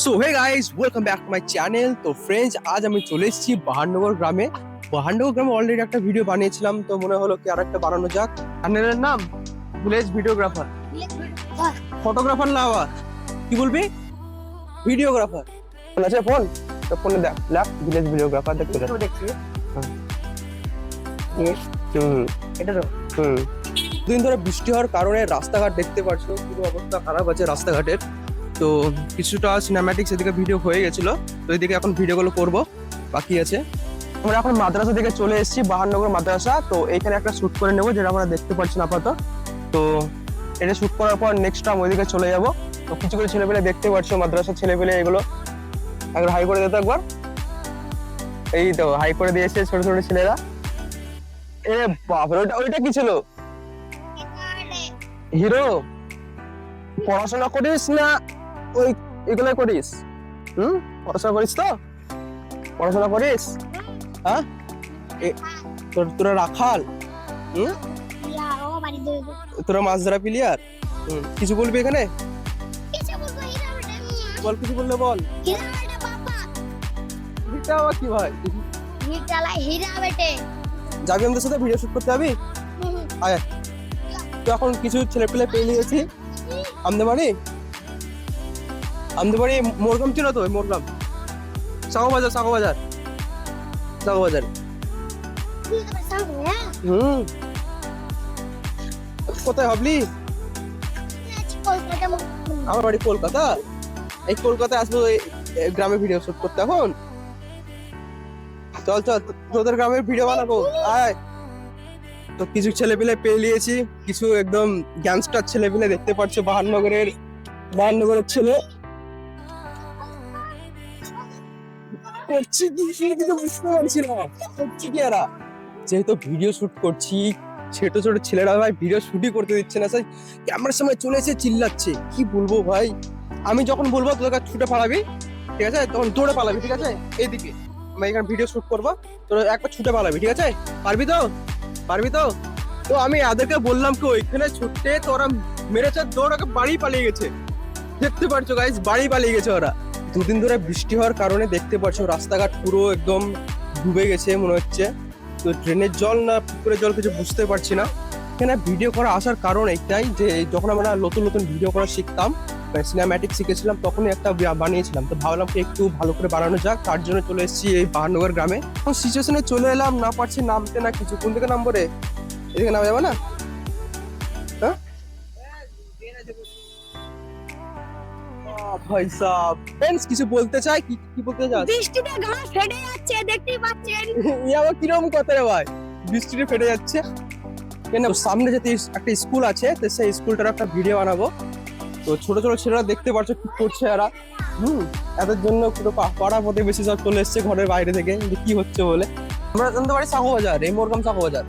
So hey guys welcome back to my channel তো friends আজ আমি চলে এসেছি বাহানগর গ্রামে। বাহানগর গ্রামে অলরেডি একটা ভিডিও বানিয়েছিলাম তো মনে হলো কি আর একটা বানানো যাক। চ্যানেলের নাম ভিলেজ ভিডিওগ্রাফার ফটোগ্রাফার না আবার? কি বলবি? ভিডিওগ্রাফার ফোন আছে ফোন? তো ফোনে দেখ লেখ ভিলেজ ভিডিওগ্রাফার দেখতে দেখ দেখছি। এটা তো। হুম। দিন ধরে বৃষ্টি হওয়ার কারণে রাস্তাঘাট দেখতে পাচ্ছ পুরো অবস্থা খারাপ আছে রাস্তাঘাটের। তো কিছুটা সিনেম্যাটিক্স এদিকে ভিডিও হয়ে গেছিল তো এদিকে এখন ভিডিওগুলো করব বাকি আছে। আমরা এখন মাদ্রাসা থেকে চলে এসেছি বাহানগর মাদ্রাসা তো এখানে একটা শুট করে নেব যেটা আমরা দেখতে পাচ্ছি না আপাতত। তো এটা শুট করার পর নেক্সট টাইম ওইদিকে চলে যাব। তো কিছু করে ছেলেপেলে দেখতে পাচ্ছ মাদ্রাসার ছেলেপেলে এগুলো। একবার হাই করে দিতে একবার। এই তো হাই করে দিয়েছে ছোট ছোট ছেলেরা। এ বাপরে ওইটা ওইটা কি ছিল? হিরো? পড়াশোনা করিস না? ওই এগুলো করিস হুম? পড়াশোনা করিস তো? পড়াশোনা করিস? হ্যাঁ? তোর তোরা রাখাল হুম? তোরা মাছ ধরা প্লেয়ার হুম? কিছু বলবি এখানে? বল কিছু বললে বল। আবার কি ভাই? হীরা বেটে যাবি আমাদের সাথে? ভিডিও শুট করতে যাবি? আয়। তো এখন কিছু ছেলে পেলে পেয়ে নিয়েছি। আমদে বাড়ি আমদে বাড়ি মোরগাম ছিল তো মোরগাম। সাগো বাজার সাগো বাজার সাগো বাজার হুম। কোথায় ভাবলি? আমার বাড়ি কলকাতা। এই কলকাতায় আসব গ্রামে ভিডিও শুট করতে এখন। চল চল, তোদের গ্রামের ভিডিও বানাবো। আয়। তো কিছু ছেলে পেলে পেয়ে নিয়েছি। কিছু একদম গ্যাংস্টার ছেলে পেলে দেখতে পাচ্ছ বাহানগরের বাহানগরের ছেলে। করছি কি? বুঝতে পারছি কি এরা? যেহেতু ভিডিও শুট করছি, ছোট ছোট ছেলেরা ভাই ভিডিও শুটই করতে দিচ্ছে না। সেই ক্যামেরার সামনে চলে এসে চিল্লাচ্ছে। কি বলব ভাই? আমি যখন বলব, তোদের কাছে ছুটে পালাবি, ঠিক আছে? তখন দৌড়ে পালাবি, ঠিক আছে? এইদিকে। আমি এখানে ভিডিও শুট করব। তোরা একবার ছুটে পালাবি, ঠিক আছে? পারবি তো? পারবি তো? তো আমি এদেরকে বললাম কি, ওইখানে ছুটতে তো ওরা মেরেছে দৌড় ওকে বাড়ি পালিয়ে গেছে। দেখতে পারছ গাইজ বাড়ি পালিয়ে গেছে ওরা। দুদিন ধরে বৃষ্টি হওয়ার কারণে দেখতে পাচ্ছ রাস্তাঘাট পুরো একদম ডুবে গেছে মনে হচ্ছে। তো ড্রেনের জল না পুকুরের জল কিছু বুঝতে পারছি না। এখানে ভিডিও করা আসার কারণ একটাই যে, যখন আমরা নতুন নতুন ভিডিও করা শিখতাম সিনেম্যাটিক শিখেছিলাম, তখনই একটা বানিয়েছিলাম। তো ভাবলাম কি একটু ভালো করে বানানো যাক, তার জন্য চলে এসেছি এই বাহানগর গ্রামে। সিচুয়েশনে চলে এলাম, না পারছি নামতে না কিছু কোন দিকে নামবো রে এদিকে নামা যাবে না? ভাই সাহ ফ্রেন্ডস কিছু বলতে চাই? কি কি বলতে চাস? বৃষ্টিতে ঘাস ফেটে যাচ্ছে দেখতেই পাচ্ছেন। এই আবার কীরকম কথা রে ভাই? বৃষ্টিতে ফেটে যাচ্ছে। কেন সামনে যেতে একটা স্কুল আছে তো সেই স্কুলটার একটা ভিডিও বানাবো। তো ছোট ছোট ছেলেরা দেখতে পাচ্ছ কি করছে এরা। হুম এদের জন্য পুরো পাড়া প্রতিবেশী সব চলে এসছে ঘরের বাইরে থেকে কি হচ্ছে বলে। আমরা জানতে পারি সাগো বাজার এই মোরগাম সাগো বাজার।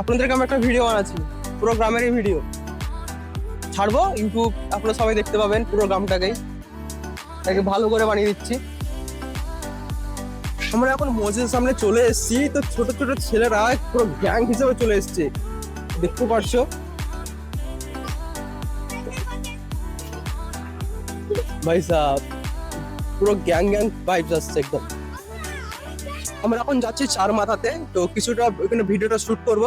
আপনাদেরকে আমি একটা ভিডিও বানাচ্ছি পুরো গ্রামেরই ভিডিও ছাড়বো ইউটিউব আপনারা সবাই দেখতে পাবেন পুরো গ্রামটাকেই। তাকে ভালো করে বানিয়ে দিচ্ছি। আমরা এখন মসজিদের সামনে চলে এসেছি। তো ছোট ছোট ছেলেরা পুরো গ্যাং হিসেবে চলে এসেছে। দেখতে পারছ? ভাই সাহ পুরো গ্যাং গ্যাং ভাইবস আসছে একদম। আমরা এখন যাচ্ছি চার মাথাতে। তো কিছুটা ভিডিওটা শুট করব।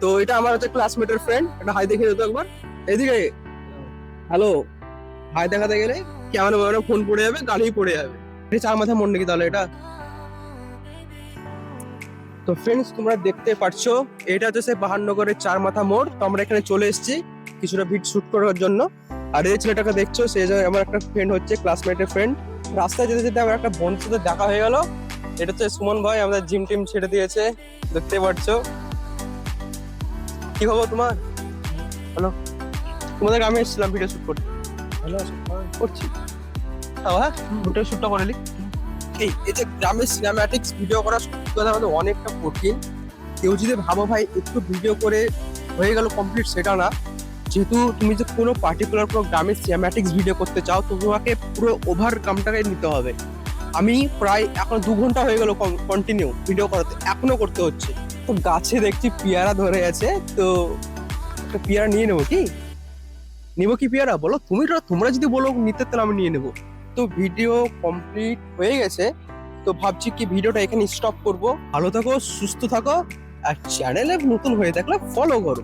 তো এটা আমার হচ্ছে ক্লাসমেটের ফ্রেন্ড এটা হাই দেখে দিত একবার। এদিকে হ্যালো? ভাই দেখাতে গেলে ম্যামেরা ফোন পড়ে যাবে, গাড়ি পড়ে যাবে। চার মাথা মন নাকি তাহলে এটা। তো ফ্রেন্ডস তোমরা দেখতে পাচ্ছো, এটা হচ্ছে সেই বাহানগরের চার মাথা মোড়। তো আমরা এখানে চলে এসেছি কিছুটা ভিড শুট করার জন্য। আর এই ছেলেটাকে দেখছ, সে আমার একটা ফ্রেন্ড হচ্ছে ক্লাসমেটের ফ্রেন্ড রাস্তায় যেতে যেতে আমার একটা বন্ধুর সাথে দেখা হয়ে গেল। এটা হচ্ছে সুমন ভাই, আমাদের জিম টিম ছেড়ে দিয়েছে। দেখতে পাচ্ছো। কি খবর তোমার? হ্যালো? তোমাদের আমি এসেছিলাম ভিডিও শুট করতে। করছি। তাও হ্যাঁ ভিডিও শুটটা করে নিই। এই এই যে গ্রামের সিনেম্যাটিক্স ভিডিও করা সত্যি কথা বলতে অনেকটা কঠিন। কেউ যদি ভাবো ভাই একটু ভিডিও করে হয়ে গেল কমপ্লিট সেটা না। যেহেতু তুমি যে কোনো পার্টিকুলার কোনো গ্রামের সিনেম্যাটিক্স ভিডিও করতে চাও তো তোমাকে পুরো ওভার কামটাকে নিতে হবে। আমি প্রায় এখন দু ঘণ্টা হয়ে গেল কন্টিনিউ ভিডিও করাতে এখনও করতে হচ্ছে। তো গাছে দেখছি পেয়ারা ধরে আছে তো একটা পেয়ারা নিয়ে নেব কি? নিবো কি পেয়ারা? বলো, তুমি তোমরা যদি বলো নিতে, তাহলে আমি নিয়ে নেব। তো ভিডিও কমপ্লিট হয়ে গেছে। তো ভাবছি কি ভিডিওটা এখানে স্টপ করব। ভালো থাকো, সুস্থ থাকো, আর চ্যানেলে নতুন হয়ে থাকলে ফলো করো।